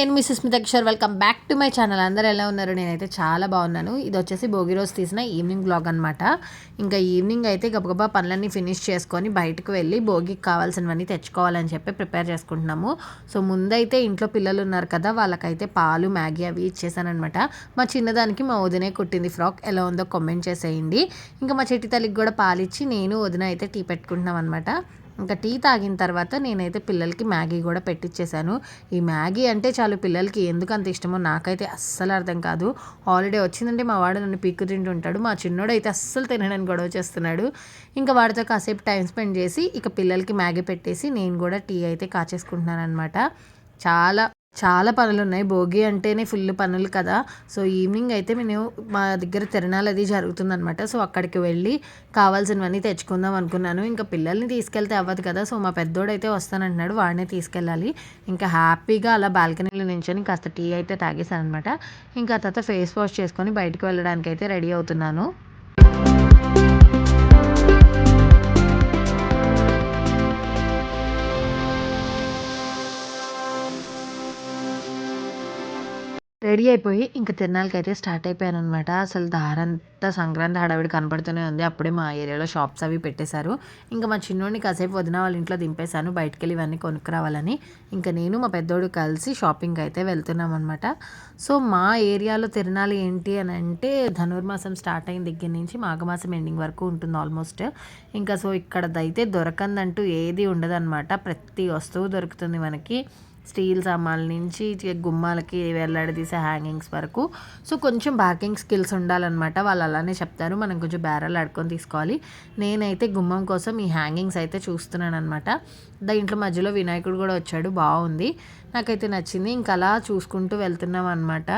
Smita Kishore. Welcome back to my channel అందరూ ఎలా ఉన్నారు? నేనైతే చాలా బాగున్నాను. ఇది వచ్చేసి భోగి రోజు తీసిన ఈవినింగ్ బ్లాగ్ అనమాట ఇంకా ఈవినింగ్ అయితే గబగబా పనులన్నీ ఫినిష్ చేసుకొని బయటకు వెళ్ళి భోగికి కావాల్సినవన్నీ తెచ్చుకోవాలని చెప్పి ప్రిపేర్ చేసుకుంటున్నాము. సో ముందైతే ఇంట్లో పిల్లలు ఉన్నారు కదా వాళ్ళకైతే పాలు మ్యాగీ అవి ఇచ్చేసానమాట మా చిన్నదానికి మా వదినే కుట్టింది ఫ్రాక్. ఎలా ఉందో కామెంట్ చేసేయండి. ఇంకా మా చెట్టి తల్లికి కూడా పాలిచ్చి నేను వదిన అయితే టీ పెట్టుకుంటున్నాం అనమాట ఇంకా టీ తాగిన తర్వాత నేనైతే పిల్లలకి మ్యాగీ కూడా పెట్టించేశాను ఈ మ్యాగీ అంటే చాలు పిల్లలకి ఎందుకు అంత ఇష్టమో నాకైతే అస్సలు అర్థం కాదు. హాలిడే వచ్చిందంటే మా వాడు నన్ను పీక్కు తింటుంటాడు మా చిన్నోడు అయితే అస్సలు తినడానికి గొడవ చేస్తున్నాడు. ఇంకా వాడితో కాసేపు టైం స్పెండ్ చేసి ఇక పిల్లలకి మ్యాగీ పెట్టేసి నేను కూడా టీ అయితే కాచేసుకుంటున్నాను అనమాట చాలా చాలా పనులు ఉన్నాయి. భోగి అంటేనే ఫుల్ పనులు కదా. సో ఈవినింగ్ అయితే మేము మా దగ్గర తిరణాలు అది జరుగుతుందనమాట సో అక్కడికి వెళ్ళి కావాల్సినవన్నీ తెచ్చుకుందాం అనుకున్నాను. ఇంకా పిల్లల్ని తీసుకెళ్తే అవ్వదు కదా. సో మా పెద్దోడు అయితే వస్తానంటున్నాడు. వాడినే తీసుకెళ్ళాలి. ఇంకా హ్యాపీగా అలా బాల్కనీలో నించొని కాస్త టీ అయితే తాగేశాను అనమాట ఇంకా తర్వాత ఫేస్ వాష్ చేసుకొని బయటకు వెళ్ళడానికి అయితే రెడీ అవుతున్నాను. రెడీ అయిపోయి ఇంకా తిరణాలకి అయితే స్టార్ట్ అయిపోయాను అనమాట అసలు దారంతా సంక్రాంతి హడావిడి కనపడుతూనే ఉంది. అప్పుడే మా ఏరియాలో షాప్స్ అవి పెట్టేశారు. ఇంకా మా చిన్నోడిని కాసేపు వదిన వాళ్ళ ఇంట్లో దింపేశాను. బయటకు వెళ్ళి ఇవన్నీ కొనుక్కురావాలని. ఇంకా నేను మా పెద్దోడు కలిసి షాపింగ్ అయితే వెళ్తున్నాం అనమాట సో మా ఏరియాలో తిరణాలు ఏంటి అని అంటే ధనుర్మాసం స్టార్ట్ అయిన దగ్గర నుంచి మాఘమాసం ఎండింగ్ వరకు ఉంటుంది ఆల్మోస్ట్. ఇంకా సో ఇక్కడదైతే దొరకందంటూ ఏది ఉండదన్నమాట. ప్రతి వస్తువు దొరుకుతుంది మనకి. స్టీల్ సామాన్ల నుంచి గుమ్మాలకి వేలాడదీసే హ్యాంగింగ్స్ వరకు. సో కొంచెం బ్యాకింగ్ స్కిల్స్ ఉండాలన్నమాట. వాళ్ళు అలానే చెప్తారు. మనం కొంచెం బేరాలు ఆడుకొని తీసుకోవాలి. నేనైతే గుమ్మం కోసం ఈ హ్యాంగింగ్స్ అయితే చూస్తున్నాను అనమాట దాంట్లో మధ్యలో వినాయకుడు కూడా వచ్చాడు. బాగుంది. నాకైతే నచ్చింది. ఇంకా అలా చూసుకుంటూ వెళ్తున్నాం అనమాట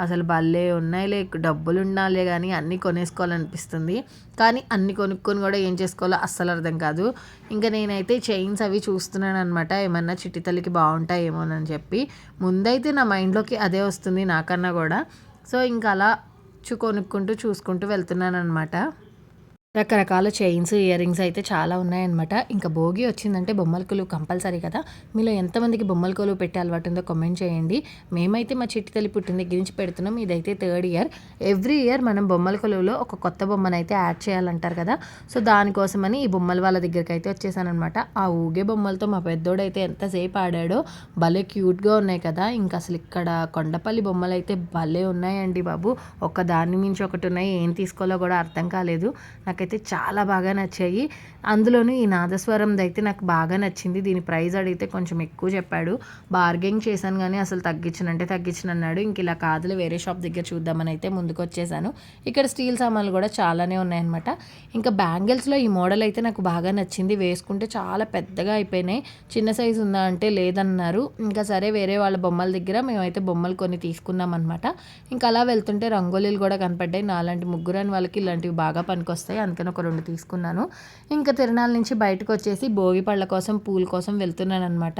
అసలు భలే ఉన్నాయి. లే డబ్బులు ఉండాలి కానీ అన్నీ కొనేసుకోవాలనిపిస్తుంది. కానీ అన్ని కొనుక్కొని కూడా ఏం చేసుకోవాలో అస్సలు అర్థం కాదు. ఇంకా నేనైతే చైన్స్ అవి చూస్తున్నాను అనమాట ఏమన్నా చిట్టితల్లికి బాగుంటాయేమోనని చెప్పి. ముందైతే నా మైండ్లోకి అదే వస్తుంది నాకన్నా కూడా. సో ఇంకా అలా చూ కొనుక్కుంటూ చూసుకుంటూ వెళ్తున్నాను అనమాట రకరకాల చైన్స్ ఇయర్ రింగ్స్ అయితే చాలా ఉన్నాయన్నమాట. ఇంకా భోగి వచ్చిందంటే బొమ్మల కొలువు కంపల్సరీ కదా. మీలో ఎంతమందికి బొమ్మల కొలువు పెట్టే అలవాటు ఉందో కామెంట్ చేయండి. మేమైతే మా చిట్టి తల్లి పుట్టిన దగ్గర నుంచి పెడుతున్నాం. ఇదైతే థర్డ్ ఇయర్ ఎవ్రీ ఇయర్ మనం బొమ్మల కొలువులో ఒక కొత్త బొమ్మను అయితే యాడ్ చేయాలంటారు కదా. సో దానికోసమని ఈ బొమ్మల వాళ్ళ దగ్గరికి అయితే వచ్చేసానమాట ఆ ఊగే బొమ్మలతో మా పెద్దోడు అయితే ఎంతసేపు ఆడాడో భలే క్యూట్గా ఉన్నాయి కదా. ఇంకా అసలు ఇక్కడ కొండపల్లి బొమ్మలు అయితే భలే ఉన్నాయండి బాబు. ఒక దాని మించి ఒకటి ఉన్నాయి. ఏం తీసుకోవాలో కూడా అర్థం కాలేదు. నాకు నాకైతే చాలా బాగా నచ్చాయి. అందులోనూ ఈ నాదస్వరంది అయితే నాకు బాగా నచ్చింది. దీని ప్రైస్ అడిగితే కొంచెం ఎక్కువ చెప్పాడు. బార్గెయింగ్ చేశాను కానీ అసలు తగ్గించనంటే తగ్గించను అన్నాడు. ఇంక ఇలా కాదులు వేరే షాప్ దగ్గర చూద్దామని అయితే ముందుకు వచ్చేసాను ఇక్కడ స్టీల్ సామాన్లు కూడా చాలానే ఉన్నాయన్నమాట. ఇంకా బ్యాంగిల్స్లో ఈ మోడల్ అయితే నాకు బాగా నచ్చింది. వేసుకుంటే చాలా పెద్దగా అయిపోయినాయి. చిన్న సైజు ఉందా అంటే లేదన్నారు. ఇంకా సరే వేరే వాళ్ళ బొమ్మల దగ్గర మేమైతే బొమ్మలు కొన్ని తీసుకున్నాం అనమాట ఇంకా అలా వెళ్తుంటే రంగోలీలు కూడా కనపడ్డాయి. నాలాంటి ముగ్గురని వాళ్ళకి ఇలాంటివి బాగా పనికొస్తాయి. అందుకని ఒక రెండు తీసుకున్నాను. ఇంకా తిరణాల నుంచి బయటకు వచ్చేసి భోగి పళ్ళ కోసం పూల కోసం వెళ్తున్నాను అనమాట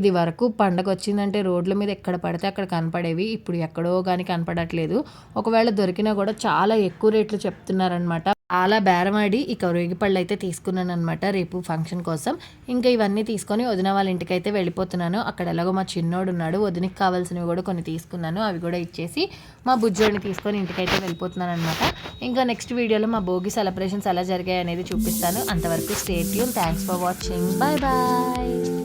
ఇది వరకు పండగ వచ్చిందంటే రోడ్ల మీద ఎక్కడ పడితే అక్కడ కనపడేవి. ఇప్పుడు ఎక్కడో కానీ కనపడట్లేదు. ఒకవేళ దొరికినా కూడా చాలా ఎక్కువ రేట్లు చెప్తున్నారనమాట అలా బేరమాడి ఇక రేగిపళ్ళు అయితే తీసుకున్నాను అనమాట రేపు ఫంక్షన్ కోసం. ఇంకా ఇవన్నీ తీసుకొని వదిన వాళ్ళ ఇంటికి అయితే వెళ్ళిపోతున్నాను. అక్కడ ఎలాగో మా చిన్నోడు ఉన్నాడు. వదినకి కావాల్సినవి కూడా కొన్ని తీసుకున్నాను. అవి కూడా ఇచ్చేసి మా బుజ్జోడిని తీసుకొని ఇంటికి అయితే వెళ్ళిపోతున్నాను అనమాట ఇంకా నెక్స్ట్ వీడియోలో మా భోగి సెలబ్రేషన్స్ ఎలా జరిగాయి అనేది చూపిస్తాను. అంతవరకు stay Yoon thanks for watching bye bye